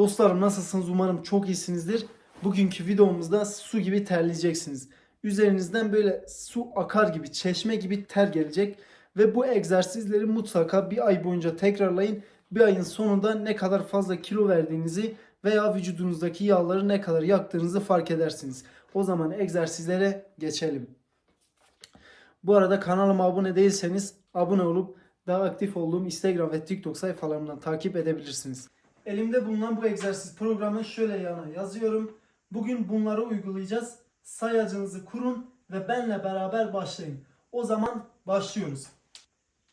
Dostlarım nasılsınız? Umarım çok iyisinizdir. Bugünkü videomuzda su gibi terleyeceksiniz. Üzerinizden böyle su akar gibi, çeşme gibi ter gelecek. Ve bu egzersizleri mutlaka bir ay boyunca tekrarlayın. Bir ayın sonunda ne kadar fazla kilo verdiğinizi veya vücudunuzdaki yağları ne kadar yaktığınızı fark edersiniz. O zaman egzersizlere geçelim. Bu arada kanalıma abone değilseniz abone olup daha aktif olduğum Instagram ve TikTok sayfalarımdan takip edebilirsiniz. Elimde bulunan bu egzersiz programı şöyle yana yazıyorum. Bugün bunları uygulayacağız. Sayacınızı kurun ve benle beraber başlayın. O zaman başlıyoruz.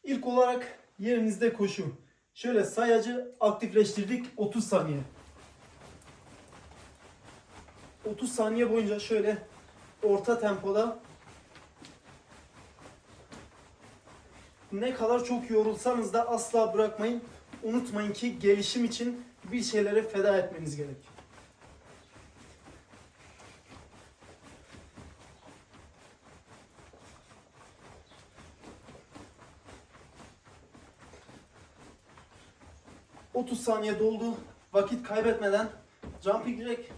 İlk olarak yerinizde koşu. Şöyle sayacı aktifleştirdik 30 saniye. 30 saniye boyunca şöyle orta tempoda ne kadar çok yorulsanız da asla bırakmayın. Unutmayın ki gelişim için bir şeylere feda etmeniz gerek. ...30 saniye doldu. Vakit kaybetmeden... ...jumping jack...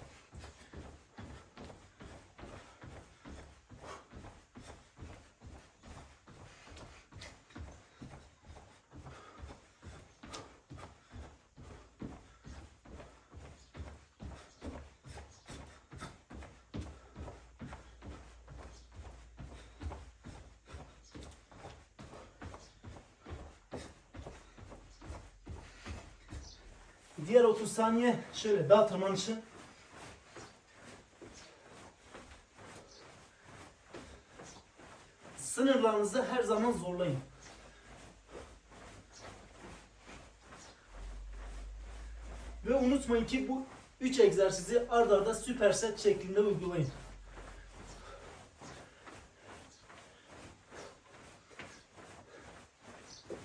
Diğer 30 saniye şöyle dağ tırmanışı. Sınırlarınızı her zaman zorlayın. Ve unutmayın ki bu 3 egzersizi ard arda süperset şeklinde uygulayın.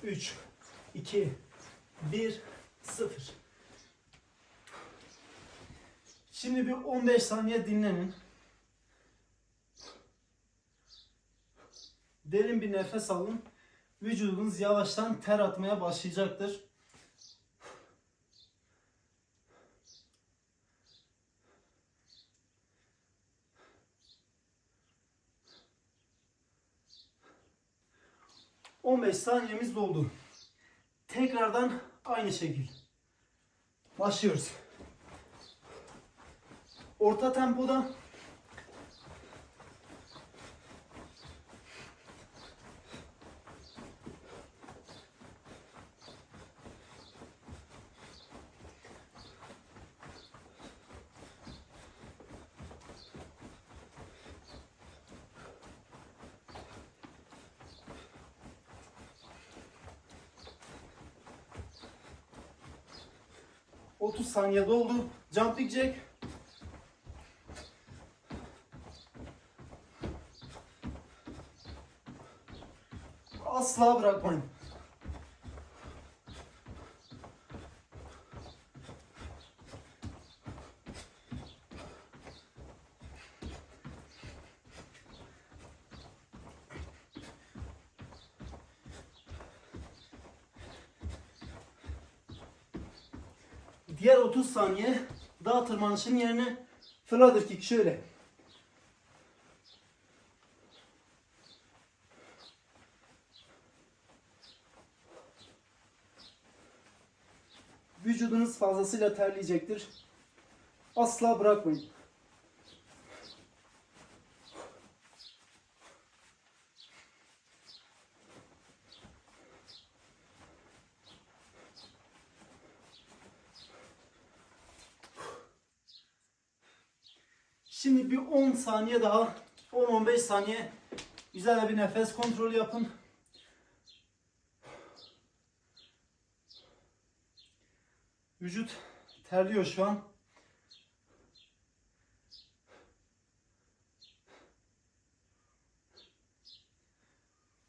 Üç, iki, bir, sıfır. Şimdi bir 15 saniye dinlenin. Derin bir nefes alın. Vücudunuz yavaştan ter atmaya başlayacaktır. ...15 saniyemiz doldu. Tekrardan aynı şekil. Başlıyoruz. Orta tempoda ...30 saniye doldu. Jumping jack. Asla bırakmayın. Diğer 30 saniye dağ tırmanışın yerine flutter kick şöyle. Vücudunuz fazlasıyla terleyecektir. Asla bırakmayın. Şimdi bir 10 saniye daha 10-15 saniye güzel bir nefes kontrolü yapın. Vücut terliyor şu an.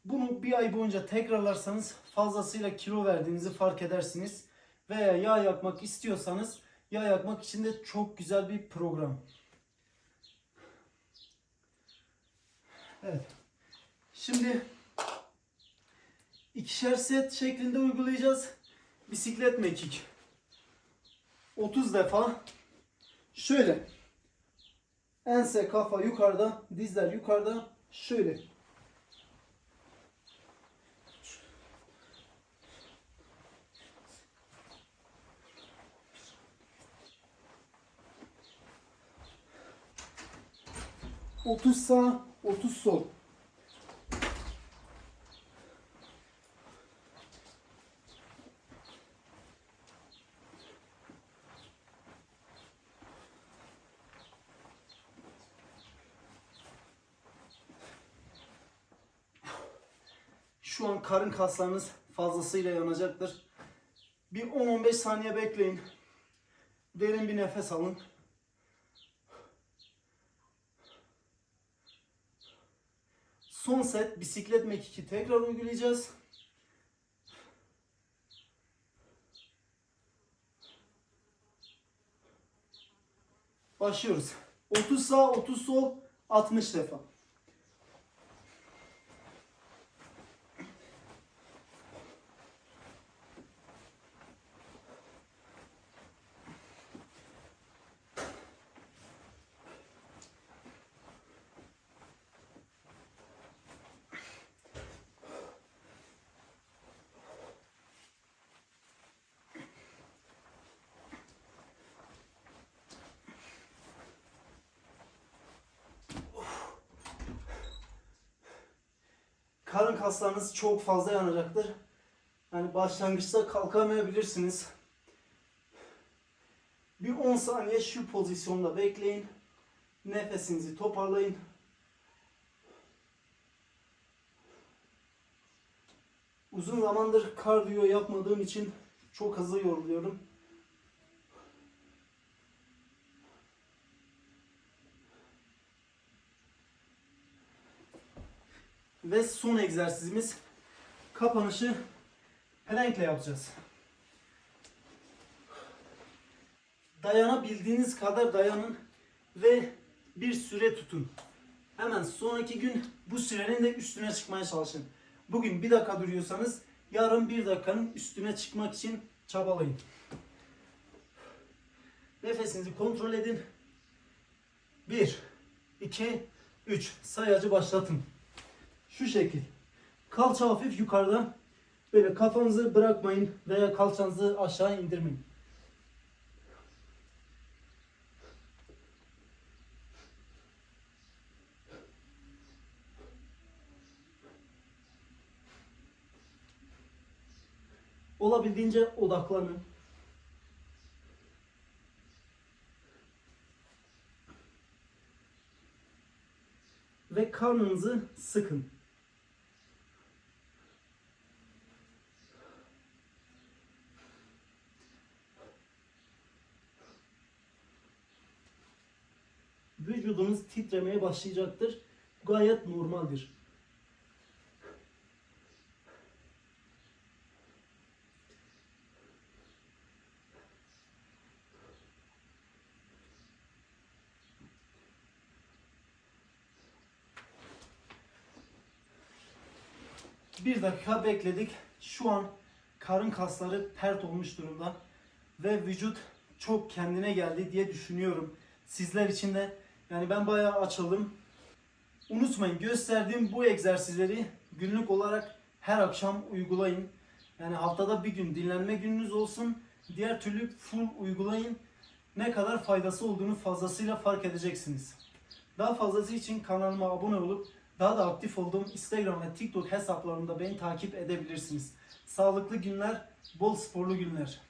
Bunu bir ay boyunca tekrarlarsanız fazlasıyla kilo verdiğinizi fark edersiniz. Veya yağ yakmak istiyorsanız yağ yakmak için de çok güzel bir program. Evet. Şimdi ikişer set şeklinde uygulayacağız. Bisiklet mekik. 30 defa. Şöyle. Ense kafa yukarıda dizler yukarıda. Şöyle. Otuz sağ, otuz sol. Şu an karın kaslarınız fazlasıyla yanacaktır. Bir 10-15 saniye bekleyin. Derin bir nefes alın. Son set bisiklet mekiki tekrar uygulayacağız. Başlıyoruz. 30 sağ, 30 sol, 60 defa. Karın kaslarınız çok fazla yanacaktır. Yani başlangıçta kalkamayabilirsiniz. Bir 10 saniye şu pozisyonda bekleyin. Nefesinizi toparlayın. Uzun zamandır kardiyo yapmadığım için çok hızlı yoruluyorum. Ve son egzersizimiz kapanışı plankle yapacağız. Dayanabildiğiniz kadar dayanın ve bir süre tutun. Hemen sonraki gün bu sürenin de üstüne çıkmaya çalışın. Bugün bir dakika duruyorsanız yarın bir dakikanın üstüne çıkmak için çabalayın. Nefesinizi kontrol edin. 1, 2, 3. Sayacı başlatın. Şu şekil. Kalça hafif yukarıda. Böyle kafanızı bırakmayın veya kalçanızı aşağı indirmeyin. Olabildiğince odaklanın. Ve karnınızı sıkın. vücudunuz titremeye başlayacaktır. Gayet normaldir. Bir dakika bekledik. Şu an karın kasları pert olmuş durumda ve vücut çok kendine geldi diye düşünüyorum. Sizler için de yani ben bayağı açıldım. Unutmayın gösterdiğim bu egzersizleri günlük olarak her akşam uygulayın. Yani haftada bir gün dinlenme gününüz olsun. Diğer türlü full uygulayın. Ne kadar faydası olduğunu fazlasıyla fark edeceksiniz. Daha fazlası için kanalıma abone olup daha da aktif olduğum Instagram ve TikTok hesaplarımda beni takip edebilirsiniz. Sağlıklı günler, bol sporlu günler.